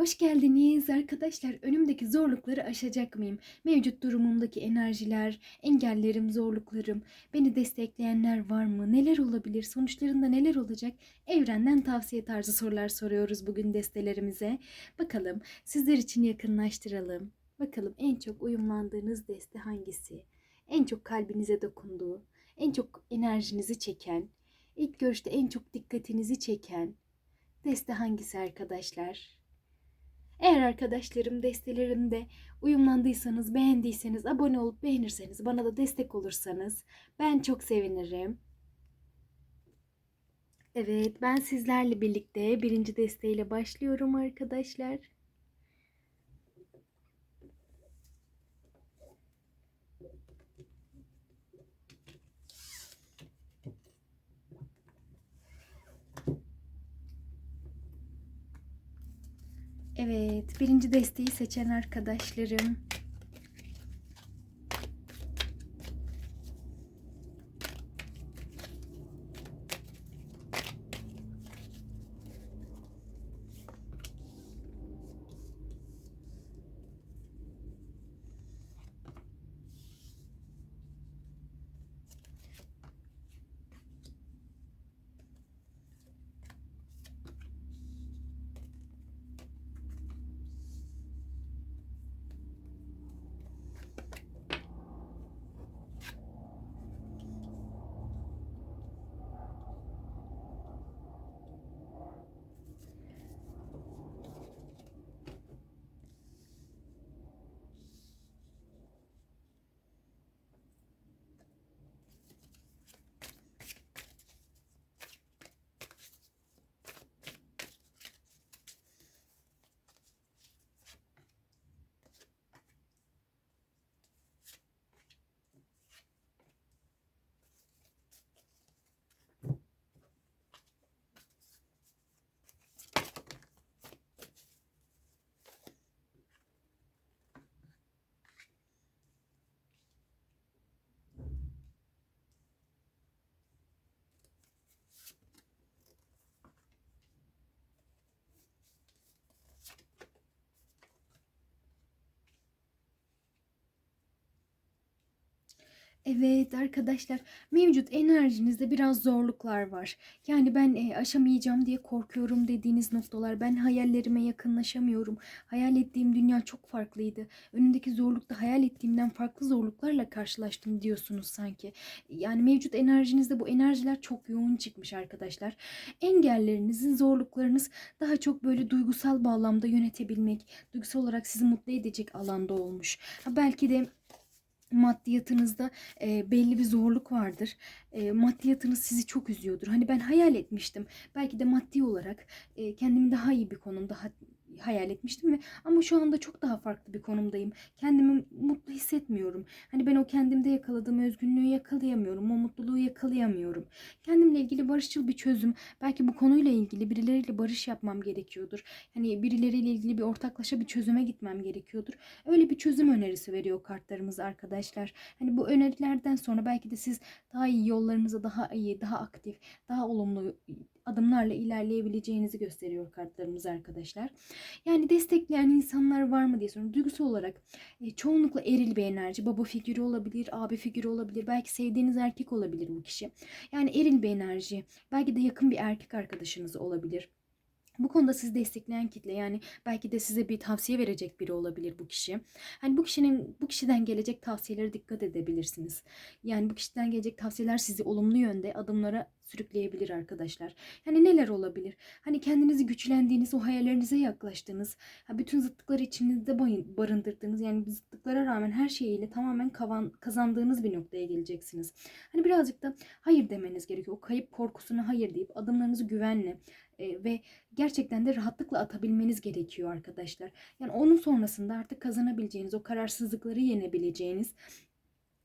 Hoş geldiniz arkadaşlar. Önümdeki zorlukları aşacak mıyım? Mevcut durumumdaki enerjiler, engellerim, zorluklarım, beni destekleyenler var mı? Neler olabilir? Sonuçlarında neler olacak? Evrenden tavsiye tarzı sorular soruyoruz bugün destelerimize. Bakalım sizler için yakınlaştıralım. Bakalım en çok uyumlandığınız deste hangisi? En çok kalbinize dokunduğu, en çok enerjinizi çeken, ilk görüşte en çok dikkatinizi çeken deste hangisi arkadaşlar? Eğer arkadaşlarım destelerimde uyumlandıysanız, beğendiyseniz, abone olup beğenirseniz, bana da destek olursanız ben çok sevinirim. Evet, ben sizlerle birlikte birinci desteğiyle başlıyorum arkadaşlar. Evet, birinci desteği seçen arkadaşlarım. Evet arkadaşlar mevcut enerjinizde biraz zorluklar var. Yani ben e, aşamayacağım diye korkuyorum dediğiniz noktalar. Ben hayallerime yakınlaşamıyorum. Hayal ettiğim dünya çok farklıydı. Önündeki zorlukta hayal ettiğimden farklı zorluklarla karşılaştım diyorsunuz sanki. Yani mevcut enerjinizde bu enerjiler çok yoğun çıkmış arkadaşlar. Engellerinizin zorluklarınız daha çok böyle duygusal bağlamda yönetebilmek, duygusal olarak sizi mutlu edecek alanda olmuş. Ha, belki de maddiyatınızda e, belli bir zorluk vardır. E, maddiyatınız sizi çok üzüyordur. Hani ben hayal etmiştim. Belki de maddi olarak e, kendimi daha iyi bir konum, daha hayal etmiştim ve ama şu anda çok daha farklı bir konumdayım. Kendimi mutlu hissetmiyorum. Hani ben o kendimde yakaladığım özgünlüğü yakalayamıyorum. O mutluluğu yakalayamıyorum. Kendimle ilgili barışçıl bir çözüm. Belki bu konuyla ilgili birileriyle barış yapmam gerekiyordur. Hani birileriyle ilgili bir ortaklaşa bir çözüme gitmem gerekiyordur. Öyle bir çözüm önerisi veriyor kartlarımız arkadaşlar. Hani bu önerilerden sonra belki de siz daha iyi yollarınıza daha iyi, daha aktif, daha olumlu adımlarla ilerleyebileceğinizi gösteriyor kartlarımız arkadaşlar. Yani destekleyen insanlar var mı diye soruyorum. Duygusal olarak e, çoğunlukla eril bir enerji. Baba figürü olabilir, abi figürü olabilir. Belki sevdiğiniz erkek olabilir bu kişi. Yani eril bir enerji. Belki de yakın bir erkek arkadaşınız olabilir. Bu konuda sizi destekleyen kitle yani belki de size bir tavsiye verecek biri olabilir bu kişi. Hani bu kişinin bu kişiden gelecek tavsiyelere dikkat edebilirsiniz. Yani bu kişiden gelecek tavsiyeler sizi olumlu yönde adımlara sürükleyebilir arkadaşlar. Yani neler olabilir? Hani kendinizi güçlendiğiniz, o hayallerinize yaklaştığınız, bütün zıtlıkları içinizde barındırdığınız yani zıtlıklara rağmen her şeyiyle tamamen kavan, kazandığınız bir noktaya geleceksiniz. Hani birazcık da hayır demeniz gerekiyor. O kayıp korkusuna hayır deyip adımlarınızı güvenle e, ve gerçekten de rahatlıkla atabilmeniz gerekiyor arkadaşlar. Yani onun sonrasında artık kazanabileceğiniz, o kararsızlıkları yenebileceğiniz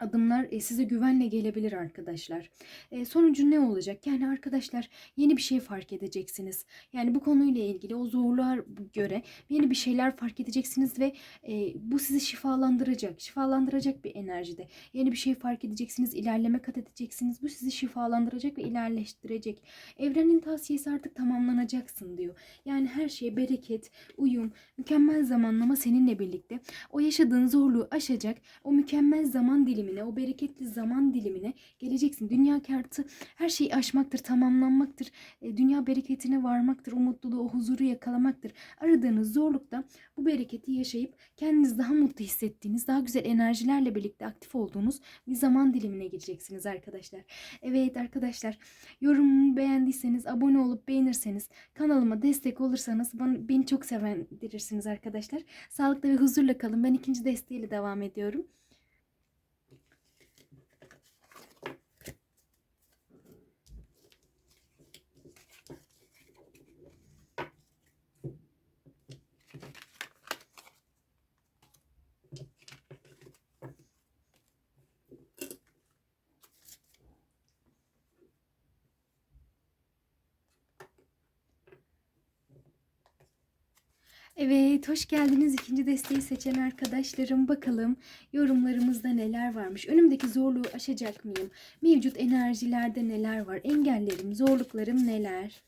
adımlar e, size güvenle gelebilir arkadaşlar. E, sonucu ne olacak? Yani arkadaşlar yeni bir şey fark edeceksiniz. Yani bu konuyla ilgili o zorluğa göre yeni bir şeyler fark edeceksiniz ve e, bu sizi şifalandıracak. Şifalandıracak bir enerjide. Yeni bir şey fark edeceksiniz, ilerleme kat edeceksiniz. Bu sizi şifalandıracak ve ilerleştirecek. Evrenin tavsiyesi artık tamamlanacaksın diyor. Yani her şeye bereket, uyum, mükemmel zamanlama seninle birlikte. O yaşadığın zorluğu aşacak. O mükemmel zaman dilimi dilimine, o bereketli zaman dilimine geleceksin. Dünya kartı her şeyi aşmaktır, tamamlanmaktır. E, dünya bereketine varmaktır, o mutluluğu, o huzuru yakalamaktır. Aradığınız zorlukta bu bereketi yaşayıp kendinizi daha mutlu hissettiğiniz, daha güzel enerjilerle birlikte aktif olduğunuz bir zaman dilimine gireceksiniz arkadaşlar. Evet arkadaşlar, yorumumu beğendiyseniz, abone olup beğenirseniz, kanalıma destek olursanız bana, beni çok sevindirirsiniz arkadaşlar. Sağlıklı ve huzurla kalın. Ben ikinci desteğiyle devam ediyorum. Evet, hoş geldiniz ikinci desteği seçen arkadaşlarım. Bakalım yorumlarımızda neler varmış. Önümdeki zorluğu aşacak mıyım? Mevcut enerjilerde neler var? Engellerim, zorluklarım neler?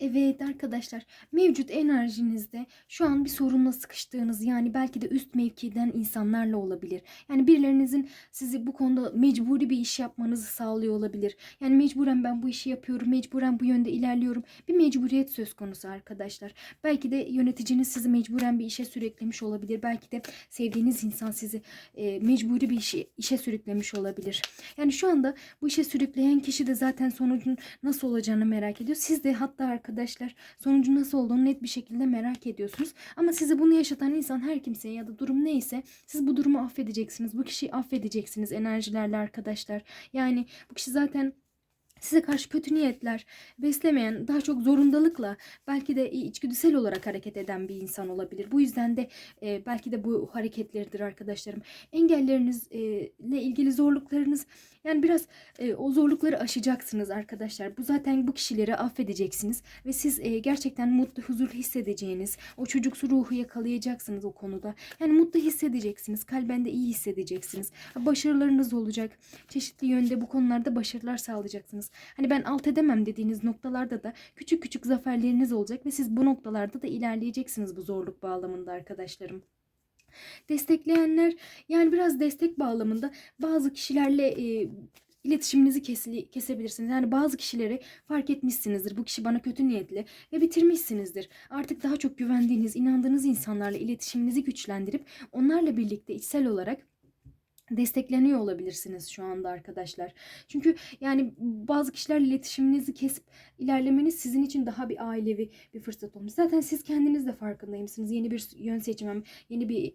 Evet arkadaşlar mevcut enerjinizde şu an bir sorunla sıkıştığınız yani belki de üst mevkiden insanlarla olabilir. Yani birilerinizin sizi bu konuda mecburi bir iş yapmanızı sağlıyor olabilir. Yani mecburen ben bu işi yapıyorum, mecburen bu yönde ilerliyorum. Bir mecburiyet söz konusu arkadaşlar. Belki de yöneticiniz sizi mecburen bir işe sürüklemiş olabilir. Belki de sevdiğiniz insan sizi e, mecburi bir işe, işe sürüklemiş olabilir. Yani şu anda bu işe sürükleyen kişi de zaten sonucun nasıl olacağını merak ediyor. Siz de hatta arkadaşlar. Sonucu nasıl olduğunu net bir şekilde merak ediyorsunuz. Ama size bunu yaşatan insan her kimseye ya da durum neyse siz bu durumu affedeceksiniz. Bu kişiyi affedeceksiniz enerjilerle arkadaşlar. Yani bu kişi zaten size karşı kötü niyetler beslemeyen, daha çok zorundalıkla belki de içgüdüsel olarak hareket eden bir insan olabilir. Bu yüzden de e, belki de bu hareketleridir arkadaşlarım. Engellerinizle e, ilgili zorluklarınız yani biraz e, o zorlukları aşacaksınız arkadaşlar. Bu zaten bu kişileri affedeceksiniz ve siz e, gerçekten mutlu, huzurlu hissedeceğiniz, o çocuksu ruhu yakalayacaksınız o konuda. Yani mutlu hissedeceksiniz, kalben de iyi hissedeceksiniz. Başarılarınız olacak. Çeşitli yönde bu konularda başarılar sağlayacaksınız. Hani ben alt edemem dediğiniz noktalarda da küçük küçük zaferleriniz olacak ve siz bu noktalarda da ilerleyeceksiniz bu zorluk bağlamında arkadaşlarım. Destekleyenler yani biraz destek bağlamında bazı kişilerle e, iletişiminizi kesili, kesebilirsiniz. Yani bazı kişileri fark etmişsinizdir. Bu kişi bana kötü niyetli ve bitirmişsinizdir. Artık daha çok güvendiğiniz, inandığınız insanlarla iletişiminizi güçlendirip onlarla birlikte içsel olarak destekleniyor olabilirsiniz şu anda arkadaşlar. Çünkü yani bazı kişilerle iletişiminizi kesip ilerlemeniz sizin için daha bir ailevi bir fırsat olmuş. Zaten siz kendiniz de farkındaymışsınız. Yeni bir yön seçmem, yeni bir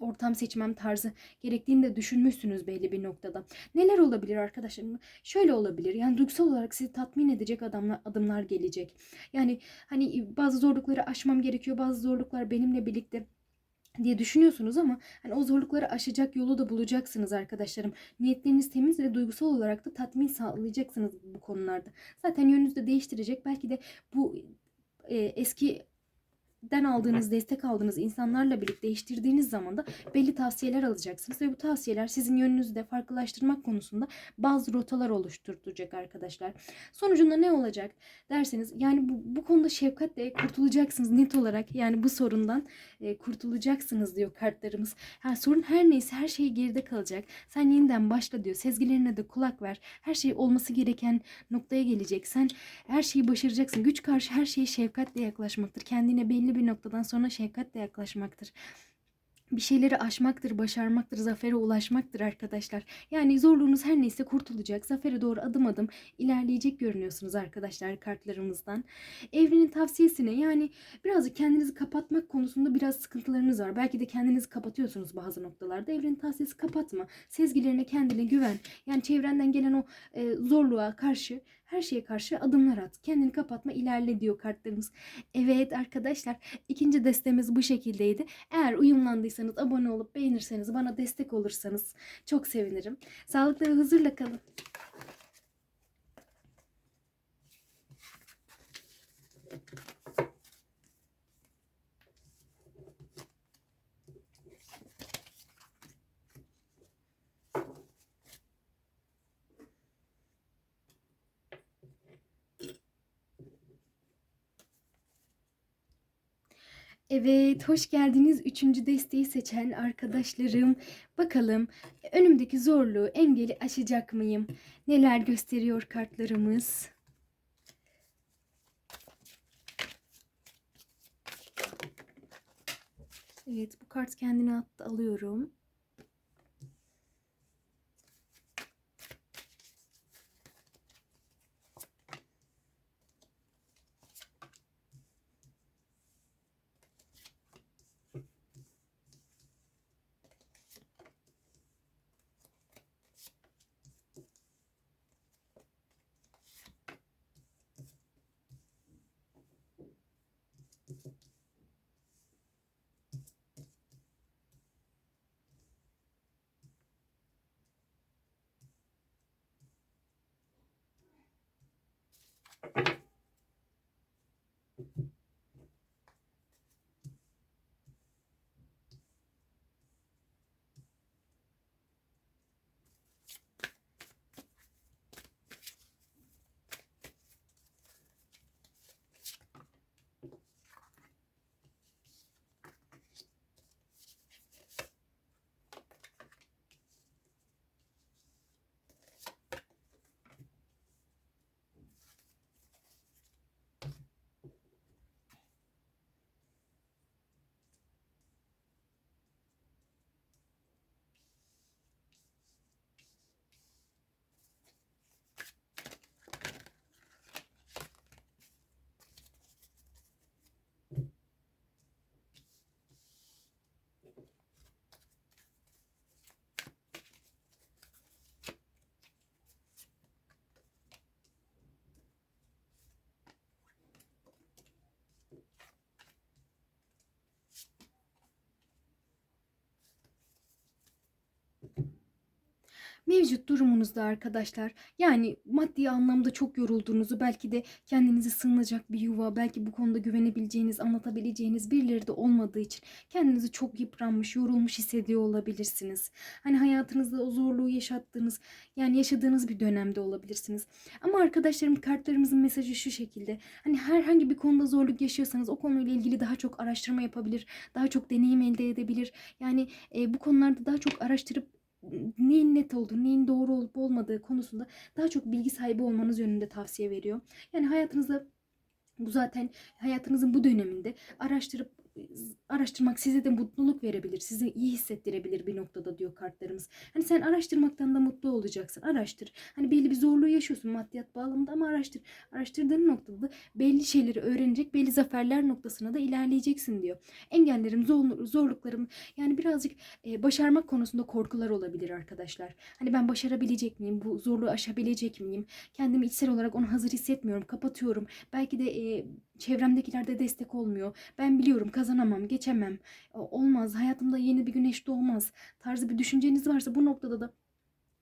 ortam seçmem tarzı gerektiğini de düşünmüşsünüz belli bir noktada. Neler olabilir arkadaşlar? Şöyle olabilir. Yani duygusal olarak sizi tatmin edecek adamlar, adımlar gelecek. Yani hani bazı zorlukları aşmam gerekiyor. Bazı zorluklar benimle birlikte diye düşünüyorsunuz ama hani o zorlukları aşacak yolu da bulacaksınız arkadaşlarım. Niyetleriniz temiz ve duygusal olarak da tatmin sağlayacaksınız bu konularda. Zaten yönünüzü de değiştirecek. Belki de bu e, eski den aldığınız, destek aldığınız insanlarla birlikte değiştirdiğiniz zaman da belli tavsiyeler alacaksınız ve bu tavsiyeler sizin yönünüzü de farklılaştırmak konusunda bazı rotalar oluşturacak arkadaşlar. Sonucunda ne olacak derseniz yani bu, bu konuda şefkatle kurtulacaksınız net olarak yani bu sorundan e, kurtulacaksınız diyor kartlarımız. Ha, sorun her neyse her şey geride kalacak. Sen yeniden başla diyor. Sezgilerine de kulak ver. Her şey olması gereken noktaya gelecek. Sen her şeyi başaracaksın. Güç karşı her şeye şefkatle yaklaşmaktır. Kendine belli bir noktadan sonra şefkatle yaklaşmaktır bir şeyleri aşmaktır, başarmaktır, zafere ulaşmaktır arkadaşlar. Yani zorluğunuz her neyse kurtulacak. Zafere doğru adım adım ilerleyecek görünüyorsunuz arkadaşlar kartlarımızdan. Evrenin tavsiyesine yani birazcık kendinizi kapatmak konusunda biraz sıkıntılarınız var. Belki de kendinizi kapatıyorsunuz bazı noktalarda. Evrenin tavsiyesi kapatma. Sezgilerine kendine güven. Yani çevrenden gelen o e, zorluğa karşı her şeye karşı adımlar at. Kendini kapatma ilerle diyor kartlarımız. Evet arkadaşlar ikinci destemiz bu şekildeydi. Eğer uyumlandıysanız abone olup beğenirseniz bana destek olursanız çok sevinirim. Sağlıklı ve huzurla kalın. Evet, hoş geldiniz. Üçüncü desteği seçen arkadaşlarım. Bakalım önümdeki zorluğu, engeli aşacak mıyım? Neler gösteriyor kartlarımız? Evet, bu kart kendini attı, alıyorum. Mevcut durumunuzda arkadaşlar yani maddi anlamda çok yorulduğunuzu belki de kendinizi sığınacak bir yuva belki bu konuda güvenebileceğiniz anlatabileceğiniz birileri de olmadığı için kendinizi çok yıpranmış yorulmuş hissediyor olabilirsiniz. Hani hayatınızda o zorluğu yaşattığınız yani yaşadığınız bir dönemde olabilirsiniz. Ama arkadaşlarım kartlarımızın mesajı şu şekilde hani herhangi bir konuda zorluk yaşıyorsanız o konuyla ilgili daha çok araştırma yapabilir daha çok deneyim elde edebilir. Yani e, bu konularda daha çok araştırıp neyin net olduğu, neyin doğru olup olmadığı konusunda daha çok bilgi sahibi olmanız yönünde tavsiye veriyor. Yani hayatınızda bu zaten hayatınızın bu döneminde araştırıp araştırmak size de mutluluk verebilir. Sizi iyi hissettirebilir bir noktada diyor kartlarımız. Hani sen araştırmaktan da mutlu olacaksın. Araştır. Hani belli bir zorluğu yaşıyorsun maddiyat bağlamında ama araştır. Araştırdığın noktada belli şeyleri öğrenecek, belli zaferler noktasına da ilerleyeceksin diyor. Engellerim, zorluklarım yani birazcık e, başarmak konusunda korkular olabilir arkadaşlar. Hani ben başarabilecek miyim? Bu zorluğu aşabilecek miyim? Kendimi içsel olarak onu hazır hissetmiyorum. Kapatıyorum. Belki de e, çevremdekiler de destek olmuyor. Ben biliyorum kazanamam, geçemem, olmaz, hayatımda yeni bir güneş doğmaz tarzı bir düşünceniz varsa bu noktada da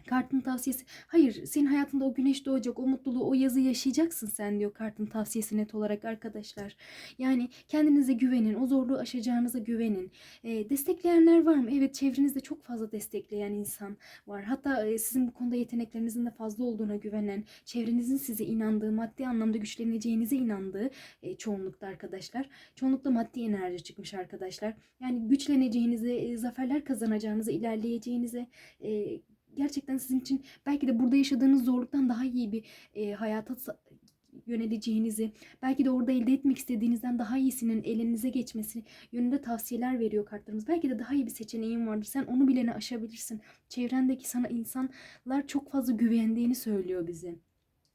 Kartın tavsiyesi. Hayır, senin hayatında o güneş doğacak, o mutluluğu, o yazı yaşayacaksın sen diyor kartın tavsiyesi net olarak arkadaşlar. Yani kendinize güvenin, o zorluğu aşacağınıza güvenin. E, destekleyenler var mı? Evet, çevrenizde çok fazla destekleyen insan var. Hatta e, sizin bu konuda yeteneklerinizin de fazla olduğuna güvenen, çevrenizin size inandığı, maddi anlamda güçleneceğinize inandığı e, çoğunlukta arkadaşlar. Çoğunlukla maddi enerji çıkmış arkadaşlar. Yani güçleneceğinize, e, zaferler kazanacağınıza, ilerleyeceğinize, e, gerçekten sizin için belki de burada yaşadığınız zorluktan daha iyi bir e, hayata yöneleceğinizi, belki de orada elde etmek istediğinizden daha iyisinin elinize geçmesi yönünde tavsiyeler veriyor kartlarımız. Belki de daha iyi bir seçeneğin vardır. Sen onu bilene aşabilirsin. Çevrendeki sana insanlar çok fazla güvendiğini söylüyor bize.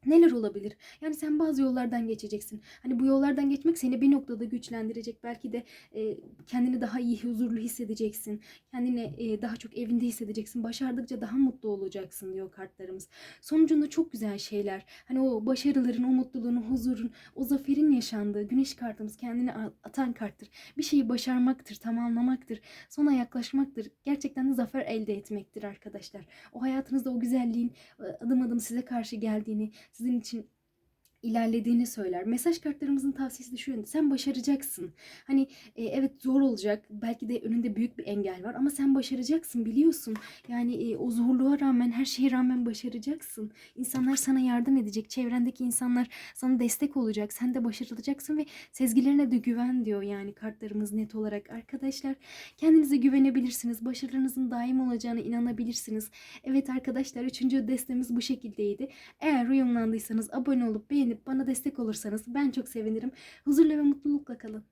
Neler olabilir? Yani sen bazı yollardan geçeceksin. Hani bu yollardan geçmek seni bir noktada güçlendirecek. Belki de e, kendini daha iyi, huzurlu hissedeceksin. Kendini e, daha çok evinde hissedeceksin. Başardıkça daha mutlu olacaksın diyor kartlarımız. Sonucunda çok güzel şeyler. Hani o başarıların, o mutluluğun, o huzurun, o zaferin yaşandığı güneş kartımız kendini atan karttır. Bir şeyi başarmaktır, tamamlamaktır, sona yaklaşmaktır. Gerçekten de zafer elde etmektir arkadaşlar. O hayatınızda o güzelliğin e, adım adım size karşı geldiğini, sizin için ilerlediğini söyler. Mesaj kartlarımızın tavsiyesi de şu yönde. Sen başaracaksın. Hani e, evet zor olacak. Belki de önünde büyük bir engel var ama sen başaracaksın biliyorsun. Yani e, o zorluğa rağmen her şeye rağmen başaracaksın. İnsanlar sana yardım edecek. Çevrendeki insanlar sana destek olacak. Sen de başaracaksın ve sezgilerine de güven diyor yani kartlarımız net olarak. Arkadaşlar kendinize güvenebilirsiniz. Başarınızın daim olacağına inanabilirsiniz. Evet arkadaşlar üçüncü destemiz bu şekildeydi. Eğer uyumlandıysanız abone olup bana destek olursanız ben çok sevinirim. Huzurla ve mutlulukla kalın.